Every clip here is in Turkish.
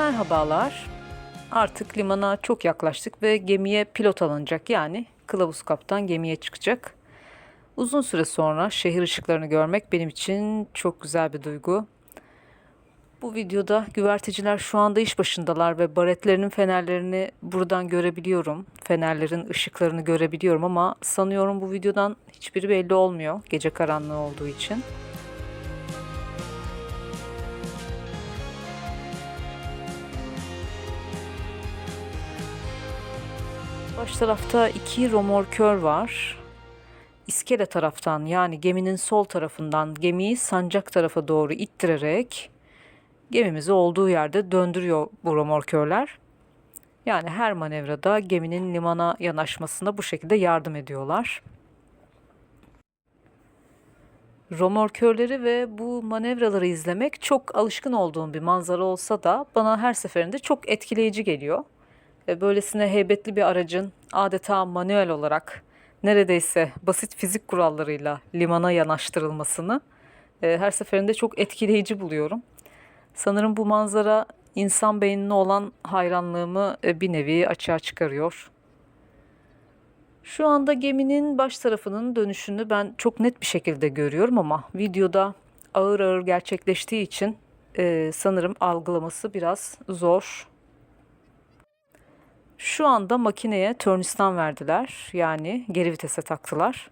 Merhabalar. Artık limana çok yaklaştık ve gemiye pilot alınacak yani kılavuz kaptan gemiye çıkacak. Uzun süre sonra şehir ışıklarını görmek benim için çok güzel bir duygu. Bu videoda güverteciler şu anda iş başındalar ve baretlerinin fenerlerini buradan görebiliyorum. Fenerlerin ışıklarını görebiliyorum ama sanıyorum bu videodan hiçbiri belli olmuyor gece karanlığı olduğu için. Baş tarafta iki romorkör var. İskele taraftan yani geminin sol tarafından gemiyi sancak tarafa doğru ittirerek gemimizi olduğu yerde döndürüyor bu romorkörler. Yani her manevrada geminin limana yanaşmasına bu şekilde yardım ediyorlar. Romorkörleri ve bu manevraları izlemek çok alışkın olduğum bir manzara olsa da bana her seferinde çok etkileyici geliyor. Böylesine heybetli bir aracın adeta manuel olarak neredeyse basit fizik kurallarıyla limana yanaştırılmasını e, her seferinde çok etkileyici buluyorum. Sanırım bu manzara insan beynine olan hayranlığımı e, bir nevi açığa çıkarıyor. Şu anda geminin baş tarafının dönüşünü ben çok net bir şekilde görüyorum ama videoda ağır ağır gerçekleştiği için e, sanırım algılaması biraz zor. Şu anda makineye törnistan verdiler. Yani geri vitese taktılar.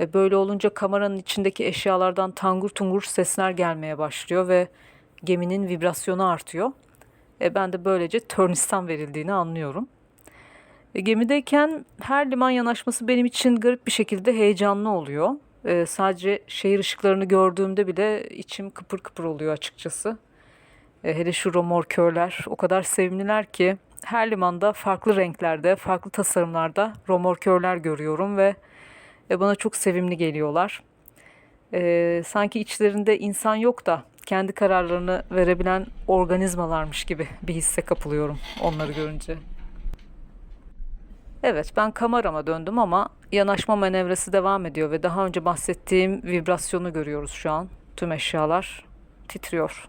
Ve böyle olunca kameranın içindeki eşyalardan tangur tungur sesler gelmeye başlıyor ve geminin vibrasyonu artıyor. E ben de böylece törnistan verildiğini anlıyorum. E, gemideyken her liman yanaşması benim için garip bir şekilde heyecanlı oluyor. E, sadece şehir ışıklarını gördüğümde bile içim kıpır kıpır oluyor açıkçası. E, hele şu romorkörler o kadar sevimliler ki her limanda farklı renklerde, farklı tasarımlarda romorkörler görüyorum ve e, bana çok sevimli geliyorlar. E, sanki içlerinde insan yok da kendi kararlarını verebilen organizmalarmış gibi bir hisse kapılıyorum onları görünce. Evet ben kamerama döndüm ama yanaşma manevrası devam ediyor ve daha önce bahsettiğim vibrasyonu görüyoruz şu an. Tüm eşyalar titriyor.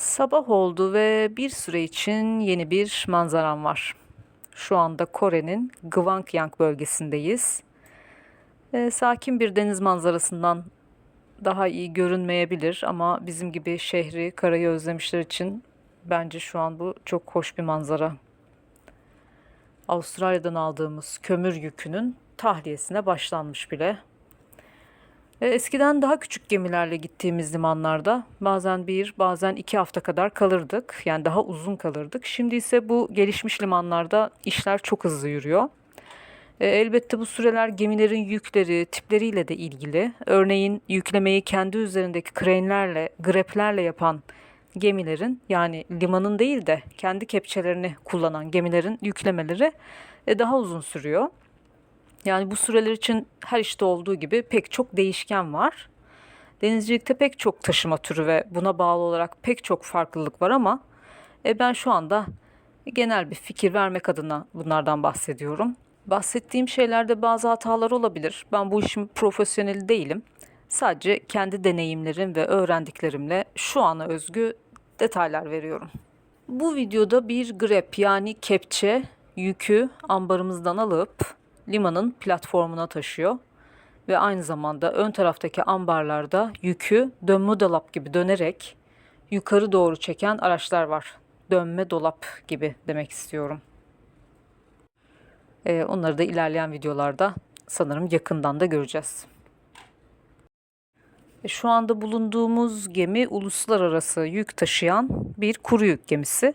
Sabah oldu ve bir süre için yeni bir manzaram var. Şu anda Kore'nin Gwangyang bölgesindeyiz. E, sakin bir deniz manzarasından daha iyi görünmeyebilir ama bizim gibi şehri, karayı özlemişler için bence şu an bu çok hoş bir manzara. Avustralya'dan aldığımız kömür yükünün tahliyesine başlanmış bile. E, Eskiden daha küçük gemilerle gittiğimiz limanlarda bazen bir, bazen iki hafta kadar kalırdık. Yani daha uzun kalırdık. Şimdi ise bu gelişmiş limanlarda işler çok hızlı yürüyor. E, Elbette bu süreler gemilerin yükleri, tipleriyle de ilgili. Örneğin yüklemeyi kendi üzerindeki krenlerle, greplerle yapan gemilerin yani limanın değil de kendi kepçelerini kullanan gemilerin yüklemeleri e, daha uzun sürüyor. Yani bu süreler için her işte olduğu gibi pek çok değişken var. Denizcilikte pek çok taşıma türü ve buna bağlı olarak pek çok farklılık var ama e, ben şu anda genel bir fikir vermek adına bunlardan bahsediyorum. Bahsettiğim şeylerde bazı hatalar olabilir. Ben bu işin profesyoneli değilim. Sadece kendi deneyimlerim ve öğrendiklerimle şu ana özgü detaylar veriyorum. Bu videoda bir grep yani kepçe yükü ambarımızdan alıp limanın platformuna taşıyor ve aynı zamanda ön taraftaki ambarlarda yükü dönme dolap gibi dönerek yukarı doğru çeken araçlar var. Dönme dolap gibi demek istiyorum. Ee, onları da ilerleyen videolarda sanırım yakından da göreceğiz. E, Şu anda bulunduğumuz gemi uluslararası yük taşıyan bir kuru yük gemisi.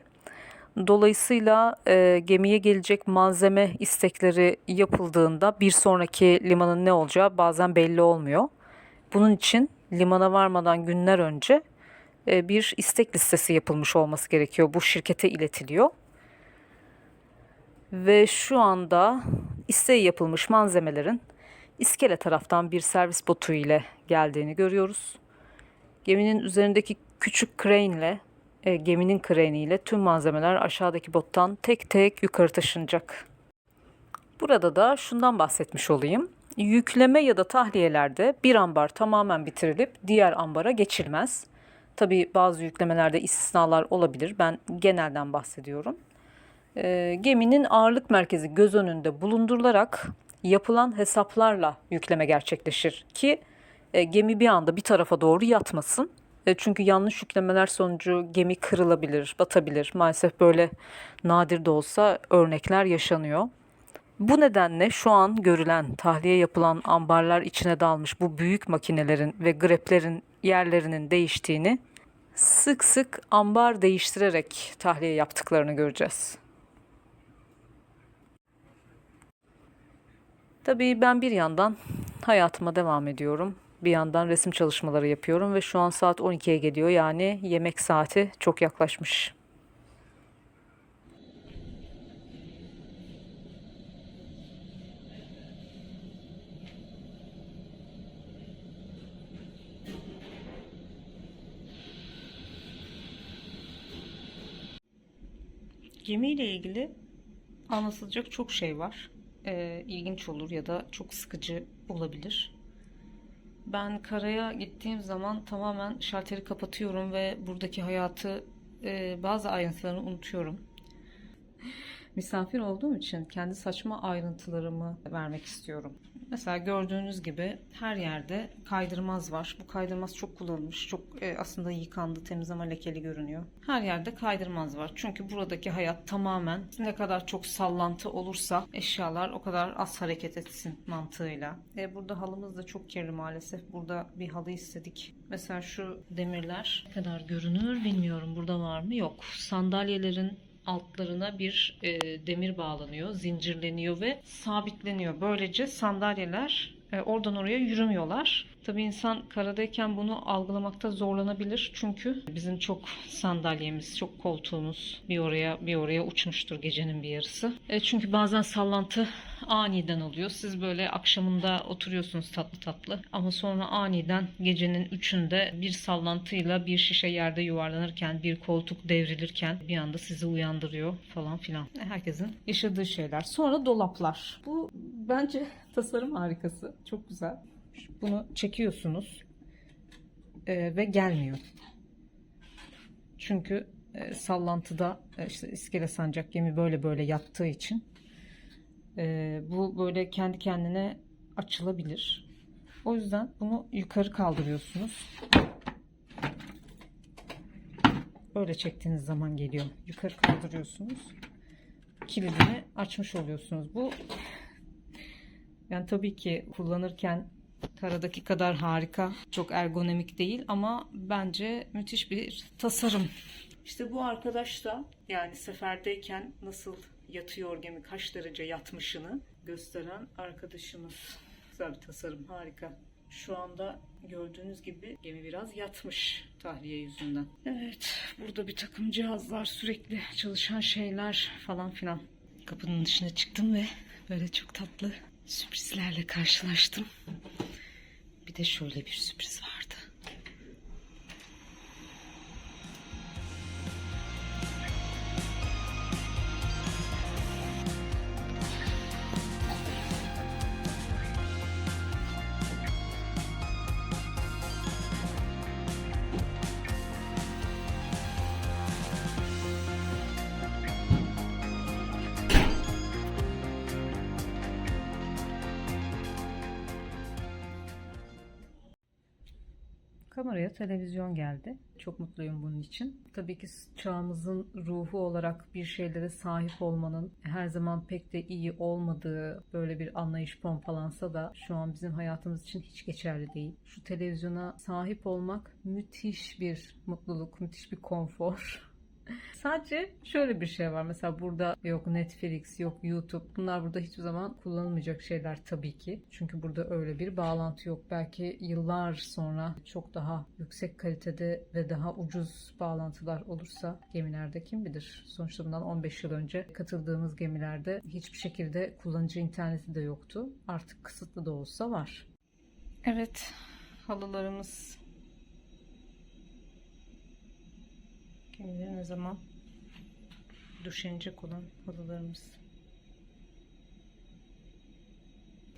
Dolayısıyla e, gemiye gelecek malzeme istekleri yapıldığında bir sonraki limanın ne olacağı bazen belli olmuyor. Bunun için limana varmadan günler önce e, bir istek listesi yapılmış olması gerekiyor. Bu şirkete iletiliyor. Ve şu anda isteği yapılmış malzemelerin iskele taraftan bir servis botu ile geldiğini görüyoruz. Geminin üzerindeki küçük crane ile e, geminin kreni ile tüm malzemeler aşağıdaki bottan tek tek yukarı taşınacak. Burada da şundan bahsetmiş olayım. Yükleme ya da tahliyelerde bir ambar tamamen bitirilip diğer ambara geçilmez. Tabii bazı yüklemelerde istisnalar olabilir. Ben genelden bahsediyorum. E, geminin ağırlık merkezi göz önünde bulundurularak yapılan hesaplarla yükleme gerçekleşir ki e, gemi bir anda bir tarafa doğru yatmasın. E, çünkü yanlış yüklemeler sonucu gemi kırılabilir, batabilir. Maalesef böyle nadir de olsa örnekler yaşanıyor. Bu nedenle şu an görülen tahliye yapılan ambarlar içine dalmış bu büyük makinelerin ve greplerin yerlerinin değiştiğini sık sık ambar değiştirerek tahliye yaptıklarını göreceğiz. Tabii ben bir yandan hayatıma devam ediyorum. Bir yandan resim çalışmaları yapıyorum ve şu an saat 12'ye geliyor. Yani yemek saati çok yaklaşmış. Gemiyle ilgili anlatılacak çok şey var. Ee, ilginç olur ya da çok sıkıcı olabilir. Ben karaya gittiğim zaman tamamen şalteri kapatıyorum ve buradaki hayatı e, bazı ayrıntılarını unutuyorum. Misafir olduğum için kendi saçma ayrıntılarımı vermek istiyorum. Mesela gördüğünüz gibi her yerde kaydırmaz var. Bu kaydırmaz çok kullanılmış. Çok e, aslında yıkandı, temiz ama lekeli görünüyor. Her yerde kaydırmaz var. Çünkü buradaki hayat tamamen ne kadar çok sallantı olursa eşyalar o kadar az hareket etsin mantığıyla. E, burada halımız da çok kirli maalesef. Burada bir halı istedik. Mesela şu demirler ne kadar görünür bilmiyorum. Burada var mı? Yok. Sandalyelerin altlarına bir e, demir bağlanıyor, zincirleniyor ve sabitleniyor. Böylece sandalyeler e, oradan oraya yürümüyorlar. Tabii insan karadayken bunu algılamakta zorlanabilir. Çünkü bizim çok sandalyemiz, çok koltuğumuz bir oraya bir oraya uçmuştur gecenin bir yarısı. E, çünkü bazen sallantı aniden oluyor. Siz böyle akşamında oturuyorsunuz tatlı tatlı ama sonra aniden gecenin üçünde bir sallantıyla bir şişe yerde yuvarlanırken, bir koltuk devrilirken bir anda sizi uyandırıyor falan filan. Herkesin yaşadığı şeyler. Sonra dolaplar. Bu bence tasarım harikası. Çok güzel. Bunu çekiyorsunuz e, ve gelmiyor. Çünkü e, sallantıda e, işte iskele sancak gemi böyle böyle yattığı için e, bu böyle kendi kendine açılabilir. O yüzden bunu yukarı kaldırıyorsunuz. Böyle çektiğiniz zaman geliyor. Yukarı kaldırıyorsunuz. Kilidini açmış oluyorsunuz. Bu yani tabii ki kullanırken karadaki kadar harika, çok ergonomik değil ama bence müthiş bir tasarım. İşte bu arkadaş da yani seferdeyken nasıl yatıyor gemi, kaç derece yatmışını gösteren arkadaşımız. Güzel bir tasarım, harika. Şu anda gördüğünüz gibi gemi biraz yatmış tahliye yüzünden. Evet, burada bir takım cihazlar, sürekli çalışan şeyler falan filan. Kapının dışına çıktım ve böyle çok tatlı sürprizlerle karşılaştım. Bir de şöyle bir sürpriz vardı. Kameraya televizyon geldi. Çok mutluyum bunun için. Tabii ki çağımızın ruhu olarak bir şeylere sahip olmanın her zaman pek de iyi olmadığı böyle bir anlayış pompalansa da şu an bizim hayatımız için hiç geçerli değil. Şu televizyona sahip olmak müthiş bir mutluluk, müthiş bir konfor. Sadece şöyle bir şey var. Mesela burada yok Netflix, yok YouTube. Bunlar burada hiçbir zaman kullanılmayacak şeyler tabii ki. Çünkü burada öyle bir bağlantı yok. Belki yıllar sonra çok daha yüksek kalitede ve daha ucuz bağlantılar olursa gemilerde kim bilir. Sonuçta bundan 15 yıl önce katıldığımız gemilerde hiçbir şekilde kullanıcı interneti de yoktu. Artık kısıtlı da olsa var. Evet, halılarımız Bilir ne zaman döşenecek olan halılarımız.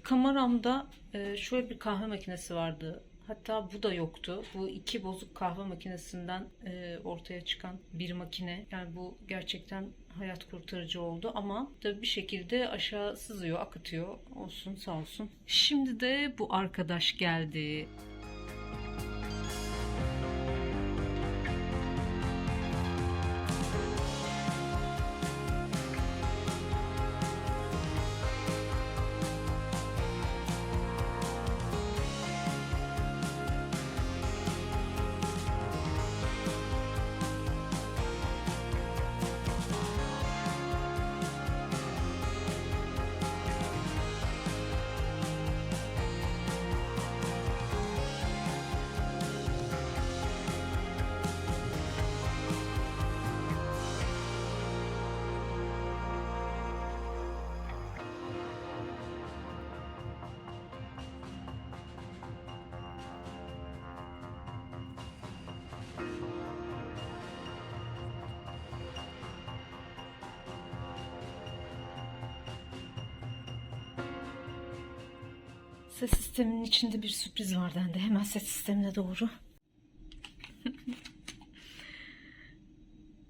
Kameramda e, şöyle bir kahve makinesi vardı Hatta bu da yoktu. Bu iki bozuk kahve makinesinden e, ortaya çıkan bir makine. Yani bu gerçekten hayat kurtarıcı oldu ama tabii bir şekilde aşağı sızıyor, akıtıyor. Olsun sağ olsun. Şimdi de bu arkadaş geldi. Ses sisteminin içinde bir sürpriz var dendi. Hemen ses sistemine doğru.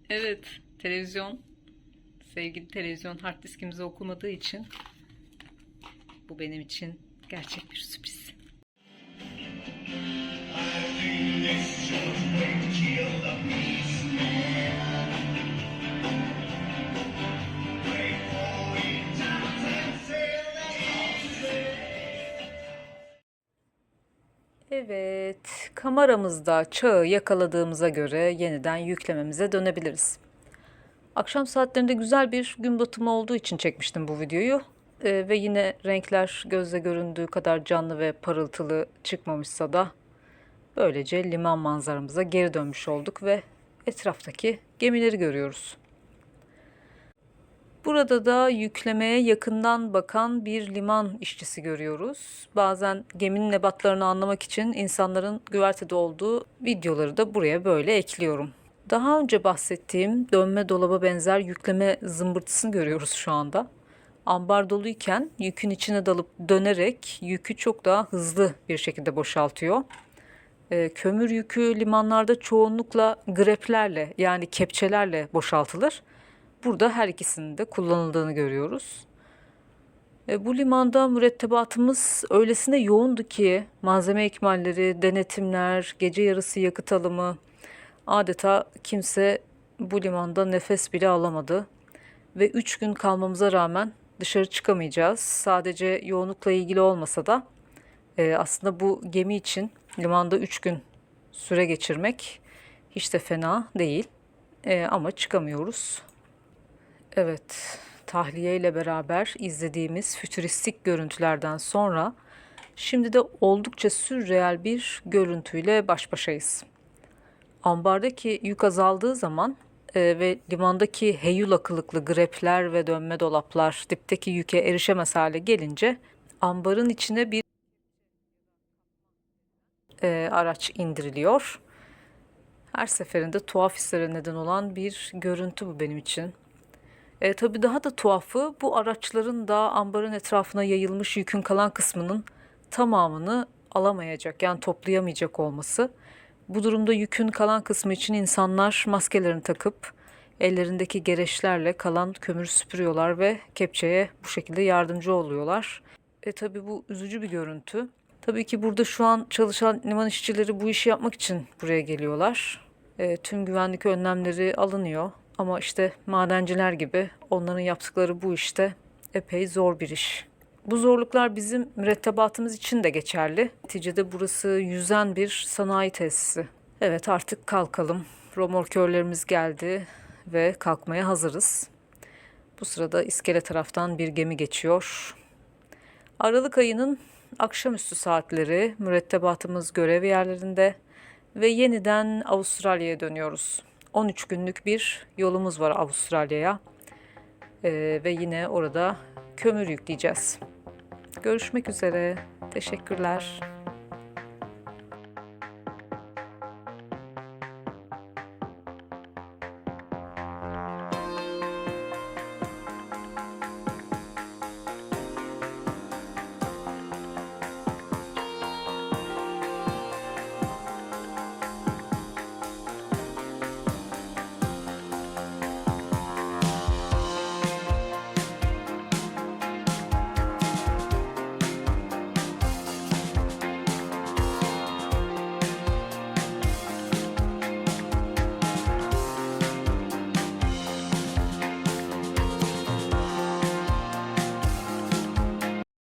evet, televizyon. Sevgili televizyon hard diskimizi okumadığı için bu benim için gerçek bir sürpriz. Evet, kameramızda çağı yakaladığımıza göre yeniden yüklememize dönebiliriz. Akşam saatlerinde güzel bir gün batımı olduğu için çekmiştim bu videoyu. Ee, ve yine renkler gözle göründüğü kadar canlı ve parıltılı çıkmamışsa da böylece liman manzaramıza geri dönmüş olduk ve etraftaki gemileri görüyoruz. Burada da yüklemeye yakından bakan bir liman işçisi görüyoruz. Bazen geminin nebatlarını anlamak için insanların güvertede olduğu videoları da buraya böyle ekliyorum. Daha önce bahsettiğim dönme dolaba benzer yükleme zımbırtısını görüyoruz şu anda. Ambar doluyken yükün içine dalıp dönerek yükü çok daha hızlı bir şekilde boşaltıyor. Ee, kömür yükü limanlarda çoğunlukla greplerle yani kepçelerle boşaltılır. Burada her ikisinin de kullanıldığını görüyoruz. E, bu limanda mürettebatımız öylesine yoğundu ki malzeme ikmalleri, denetimler, gece yarısı yakıt alımı adeta kimse bu limanda nefes bile alamadı. Ve üç gün kalmamıza rağmen dışarı çıkamayacağız. Sadece yoğunlukla ilgili olmasa da e, aslında bu gemi için limanda üç gün süre geçirmek hiç de fena değil. E, ama çıkamıyoruz. Evet, tahliye ile beraber izlediğimiz fütüristik görüntülerden sonra şimdi de oldukça sürreel bir görüntüyle baş başayız. Ambardaki yük azaldığı zaman e, ve limandaki heyula kılıklı grepler ve dönme dolaplar dipteki yüke erişemez hale gelince ambarın içine bir e, araç indiriliyor. Her seferinde tuhaf hislere neden olan bir görüntü bu benim için. E, tabii daha da tuhafı bu araçların da ambarın etrafına yayılmış yükün kalan kısmının tamamını alamayacak yani toplayamayacak olması. Bu durumda yükün kalan kısmı için insanlar maskelerini takıp ellerindeki gereçlerle kalan kömürü süpürüyorlar ve kepçeye bu şekilde yardımcı oluyorlar. E tabii bu üzücü bir görüntü. Tabii ki burada şu an çalışan liman işçileri bu işi yapmak için buraya geliyorlar. E, tüm güvenlik önlemleri alınıyor. Ama işte madenciler gibi onların yaptıkları bu işte epey zor bir iş. Bu zorluklar bizim mürettebatımız için de geçerli. Neticede burası yüzen bir sanayi tesisi. Evet artık kalkalım. Romorkörlerimiz geldi ve kalkmaya hazırız. Bu sırada iskele taraftan bir gemi geçiyor. Aralık ayının akşamüstü saatleri mürettebatımız görev yerlerinde ve yeniden Avustralya'ya dönüyoruz. 13 günlük bir yolumuz var Avustralya'ya ee, ve yine orada kömür yükleyeceğiz. Görüşmek üzere. Teşekkürler.